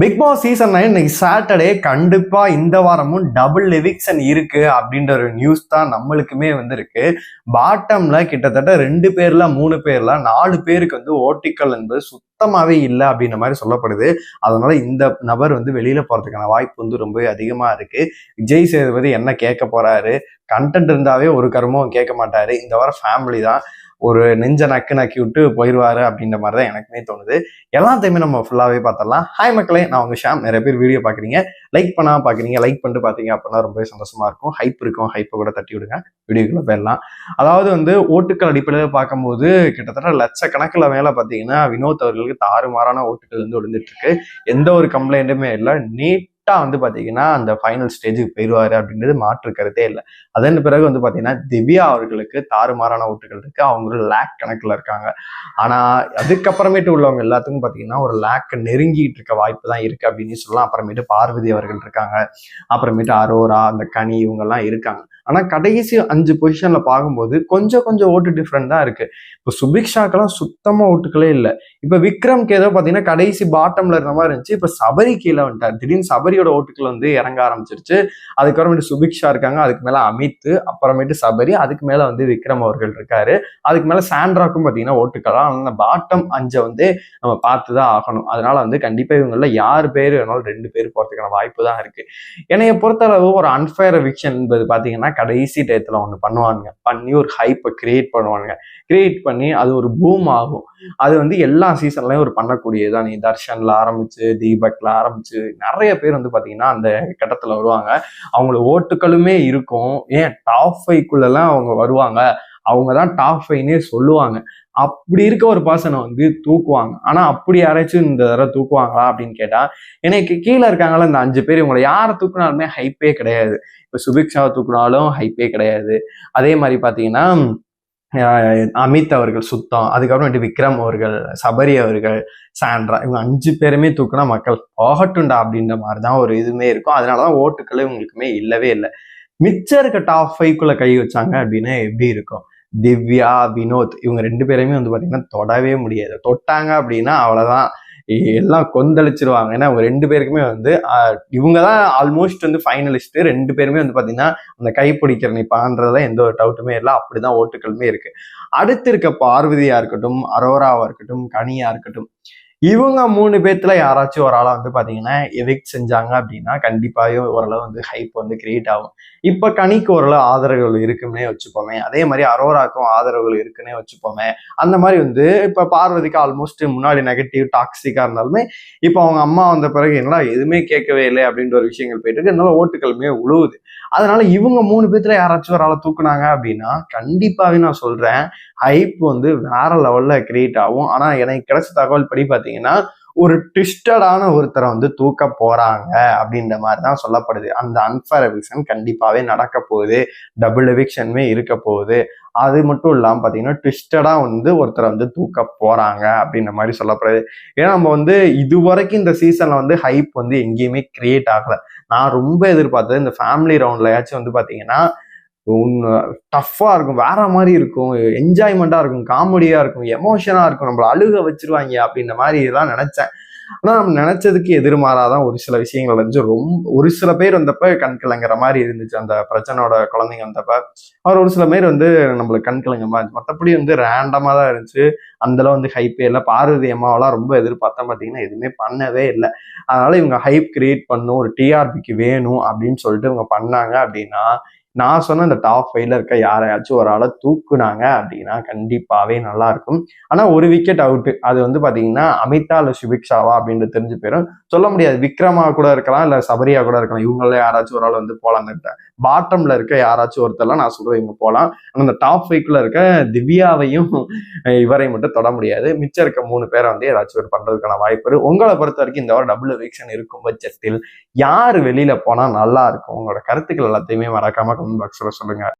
Big Boss season nine இன்னைக்கு Saturday கண்டிப்பா இந்த வாரமும் டபுள் எவிக்ஷன் இருக்கு அப்படின்ற ஒரு நியூஸ் தான் நம்மளுக்குமே வந்திருக்கு. பாட்டம்ல கிட்டத்தட்ட ரெண்டு பேர்ல மூணு பேர்ல நாலு பேருக்கு வந்து ஓட்டிக்கல் என்பது சுத்தமாவே இல்லை அப்படின்ற மாதிரி சொல்லப்படுது. அதனால இந்த நபர் வந்து வெளியில போறதுக்கான வாய்ப்பு வந்து ரொம்பவே அதிகமா இருக்கு. விஜய் சேதுபதி என்ன கேட்க போறாரு? கண்டென்ட் இருந்தாவே ஒரு கருமும் கேட்க மாட்டாரு. இந்த வாரம் ஃபேமிலி தான். ஒரு நெஞ்ச நக்கு நக்கி விட்டு போயிடுவாரு அப்படின்ற மாதிரி தான் எனக்குமே தோணுது. எல்லாத்தையுமே நம்ம ஃபுல்லாகவே பார்த்துடலாம். ஹாய் மக்களே நான் உங்கள் ஷாம். நிறைய பேர் வீடியோ பார்க்குறீங்க. லைக் பண்ணால் பார்க்குறீங்க. லைக் பண்ணிட்டு பார்த்தீங்க அப்படின்னா ரொம்பவே சந்தோஷமா இருக்கும். ஹைப் இருக்கும். ஹைப்பை கூட தட்டி விடுங்க. வீடியோக்குள்ள போயிடலாம். அதாவது வந்து ஓட்டுக்கள் அடிப்படையில் பார்க்கும்போது கிட்டத்தட்ட லட்சக்கணக்கில் மேலே பார்த்தீங்கன்னா வினோத் அவர்களுக்கு தாறுமாறான ஓட்டுகள் வந்து விழுந்துட்டு இருக்கு. எந்த ஒரு கம்ப்ளைண்ட்டுமே இல்லை. நீட் வந்து பாத்தீங்கன்னா அந்த ஃபைனல் ஸ்டேஜுக்கு போயிடுவாரு அப்படின்றது மாற்று கருத்தே இல்லை. அதன் பிறகு வந்து பாத்தீங்கன்னா திவ்யா அவர்களுக்கு தாறுமாறான ஓட்டுகள் இருக்கு. அவங்க லேக் கணக்குல இருக்காங்க. ஆனா அதுக்கப்புறமேட்டு உள்ளவங்க எல்லாத்துக்கும் பாத்தீங்கன்னா ஒரு லேக் நெருங்கிட்டு இருக்க வாய்ப்பு தான் இருக்கு அப்படின்னு சொல்லலாம். அப்புறமேட்டு பார்வதி அவர்கள் இருக்காங்க. அப்புறமேட்டு அரோரா அந்த கனி இவங்க எல்லாம் இருக்காங்க. ஆனால் கடைசி அஞ்சு பொசிஷனில் பார்க்கும்போது கொஞ்சம் கொஞ்சம் ஓட்டு டிஃப்ரெண்ட் தான் இருக்குது இப்போ சுபிக்ஷாக்கெல்லாம் சுத்தமாக ஓட்டுக்களே இல்லை. இப்போ விக்ரம்க்கு ஏதோ பார்த்தீங்கன்னா கடைசி பாட்டமில் இருந்த மாதிரி இருந்துச்சு. இப்போ சபரி கீழே வந்துட்டார். திடீர்னு சபரியோட ஓட்டுக்கள் வந்து இறங்க ஆரம்பிச்சிருச்சு. அதுக்கப்புறமேட்டு சுபிக்ஷா இருக்காங்க. அதுக்கு மேலே அமித் அப்புறமேட்டு சபரி அதுக்கு மேலே வந்து விக்ரம் அவர்கள் இருக்காரு. அதுக்கு மேலே சாண்ட்ராக்கும் பார்த்தீங்கன்னா ஓட்டுக்கலாம் அந்த பாட்டம் அஞ்சை வந்து நம்ம பார்த்து தான் ஆகணும். அதனால வந்து கண்டிப்பாக இவங்களில் யார் பேர் வேணாலும் ரெண்டு பேர் போகிறதுக்கான வாய்ப்பு தான் இருக்குது என்னைய பொறுத்தளவு ஒரு அன்ஃபேர் விக்ஷன் என்பது பார்த்தீங்கன்னா கடைசி டயத்தில் ஒன்று பண்ணுவானுங்க. பண்ணி ஒரு ஹைப்பை கிரியேட் பண்ணுவானுங்க. கிரியேட் பண்ணி அது ஒரு பூம் ஆகும். அது வந்து எல்லா சீசன்லையும் ஒரு பண்ணக்கூடியதான் நீ தர்ஷனில் ஆரம்பிச்சு தீபக்ல ஆரம்பிச்சு நிறைய பேர் வந்து பார்த்தீங்கன்னா அந்த கட்டத்தில் வருவாங்க. அவங்களோட ஓட்டுகளுமே இருக்கும். ஏன்? டாப் ஃபைவ்க்குள்ளெல்லாம் அவங்க வருவாங்க. அவங்க தான் டாப் ஃபைனே சொல்லுவாங்க. அப்படி இருக்க ஒரு பர்சனை வந்து தூக்குவாங்க. ஆனால் அப்படி யாராச்சும் இந்த தடவை தூக்குவாங்களா அப்படின்னு கேட்டால் எனக்கு கீழே இருக்காங்களா இந்த அஞ்சு பேர் இவங்களை யாரை தூக்குனாலுமே ஹைப்பே கிடையாது. இப்போ சுபிக்ஷாவை தூக்குனாலும் ஹைப்பே கிடையாது. அதே மாதிரி பார்த்தீங்கன்னா அமித் அவர்கள் சுத்தம் அதுக்கப்புறமேட்டு விக்ரம் அவர்கள் சபரி அவர்கள் சாண்ட்ரா இவங்க அஞ்சு பேருமே தூக்குனா மக்கள் போகட்டும்டா அப்படின்ற மாதிரி தான் ஒரு இதுவுமே இருக்கும். அதனாலதான் ஓட்டுக்கள் இவங்களுக்குமே இல்லவே இல்லை. மிச்சம் இருக்க டாப் ஃபைவ்க்குள்ள கை வச்சாங்க அப்படின்னா எப்படி இருக்கும்? திவ்யா வினோத் இவங்க ரெண்டு பேருமே வந்து பார்த்தீங்கன்னா தொடவே முடியாது. தொட்டாங்க அப்படின்னா அவ்வளோதான் எல்லாம் கொந்தளிச்சிருவாங்க. ஏன்னா அவங்க ரெண்டு பேருக்குமே வந்து இவங்க தான் ஆல்மோஸ்ட் வந்து ஃபைனலிஸ்ட் ரெண்டு பேருமே வந்து பார்த்தீங்கன்னா அந்த கைப்பிடிக்கிற நிப்பான்றதுல எந்த ஒரு டவுட்டுமே இல்லை. அப்படிதான் ஓட்டுகளுமே இருக்கு. அடுத்து இருக்க பார்வதியா இருக்கட்டும் அரோராவா இருக்கட்டும் கனியா இருக்கட்டும் இவங்க மூணு பேர்த்துல யாராச்சும் ஒரு ஆளாக வந்து பாத்தீங்கன்னா எவிக்ட் செஞ்சாங்க அப்படின்னா கண்டிப்பாகவே ஓரளவு வந்து ஹைப் வந்து கிரியேட் ஆகும். இப்ப கனிக்கு ஓரளவு ஆதரவுகள் இருக்குன்னே வச்சுப்போமே. அதே மாதிரி அரோராக்கும் ஆதரவுகள் இருக்குன்னே வச்சுப்போமே. அந்த மாதிரி வந்து இப்ப பார்வதிக்கு ஆல்மோஸ்ட் முன்னாடி நெகட்டிவ் டாக்ஸிக்கா இருந்தாலுமே இப்போ அவங்க அம்மா வந்த பிறகு என்னடா எதுவுமே கேட்கவே இல்லை அப்படின்ற ஒரு விஷயங்கள் போயிட்டு இருக்கு. அதனால ஓட்டுகளுமே உழுவுது. அதனால இவங்க மூணு பேர்த்துல யாராச்சும் ஒரு ஆளை தூக்குனாங்க அப்படின்னா கண்டிப்பாவே நான் சொல்றேன் ஹைப் வந்து வேற லெவல்ல கிரியேட் ஆகும். ஆனா எனக்கு கிடைச்ச தகவல் படி பாத்தீங்கன்னா ஒரு ட்விஸ்டடான ஒருத்தரை வந்து தூக்க போறாங்க அப்படின்ற மாதிரி தான் சொல்லப்படுது. அந்த அன்ஃபேர் எவிக்ஷன் கண்டிப்பாவே நடக்க போகுது. டபுள் எவிக்ஷனுமே இருக்க போகுது. அது மட்டும் இல்லாம பாத்தீங்கன்னா ட்விஸ்டடா வந்து ஒருத்தரை வந்து தூக்க போறாங்க அப்படின்ற மாதிரி சொல்லப்படுது. ஏன்னா நம்ம வந்து இது வரைக்கும் இந்த சீசன்ல வந்து ஹைப் வந்து எங்கேயுமே கிரியேட் ஆகல. நான் ரொம்ப எதிர்பார்த்தது இந்த ஃபேமிலி ரவுண்ட்லயாச்சும் வந்து பாத்தீங்கன்னா டஃப்பாக இருக்கும். வேற மாதிரி இருக்கும். என்ஜாய்மெண்ட்டாக இருக்கும். காமெடியாக இருக்கும். எமோஷனாக இருக்கும். நம்மள அழுக வச்சிருவாங்க அப்படின்ற மாதிரி எல்லாம் நினச்சேன். ஆனால் நம்ம நினைச்சதுக்கு எதிர்மாறாதான் ஒரு சில விஷயங்கள் வந்து ரொம்ப ஒரு சில பேர் வந்தப்ப கண் கலங்குற மாதிரி இருந்துச்சு. அந்த பிரச்சனையோட குழந்தைங்க வந்தப்ப. அவர் ஒரு சில பேர் வந்து நம்மளுக்கு கண் கலங்க மாதிரி மற்றபடி வந்து ரேண்டமாக தான் இருந்துச்சு. அந்தளவு வந்து ஹைப்பே இல்லை. பார்வதி அம்மாவெல்லாம் ரொம்ப எதிர்பார்த்தா பார்த்தீங்கன்னா எதுவுமே பண்ணவே இல்லை. அதனால இவங்க ஹைப் கிரியேட் பண்ணும் ஒரு டிஆர்பிக்கு வேணும் அப்படின்னு சொல்லிட்டு இவங்க பண்ணாங்க அப்படின்னா நான் சொன்ன இந்த டாப் ஃபைவ்ல இருக்க யாரையாச்சும் ஒரு ஆளை தூக்குனாங்க அப்படின்னா கண்டிப்பாவே நல்லா இருக்கும். ஆனா ஒரு விக்கெட் அவுட்டு அது வந்து பாத்தீங்கன்னா அமிதா இல்ல சுபிக்ஷாவா அப்படின்னு தெரிஞ்சு போயிடும் சொல்ல முடியாது. விக்ரமா கூட இருக்கலாம் இல்ல சபரியா கூட இருக்கலாம். இவங்கள யாராச்சும் ஒரு ஆள் வந்து போலாம். பாட்டம்ல இருக்க யாராச்சும் ஒருத்தர்லாம் நான் சொல்றது இவங்க போகலாம் ஆனா அந்த டாப் ஃபைவ்க்குள்ள இருக்க திவ்யாவையும் இவரை மட்டும் தொட முடியாது. மிச்சம் இருக்க மூணு பேரை வந்து ஏதாச்சும் ஒரு பண்றதுக்கான வாய்ப்பு உங்களை பொறுத்த வரைக்கும் இந்த வாரம் டபுள் எவிக்ஷன் இருக்கும் பட்சத்தில் யார் வெளியில போனா நல்லா இருக்கும்? உங்களோட கருத்துக்கள் எல்லாத்தையுமே மறக்காம கமெண்ட் பாக்ஸ்ல சொல்லுங்க.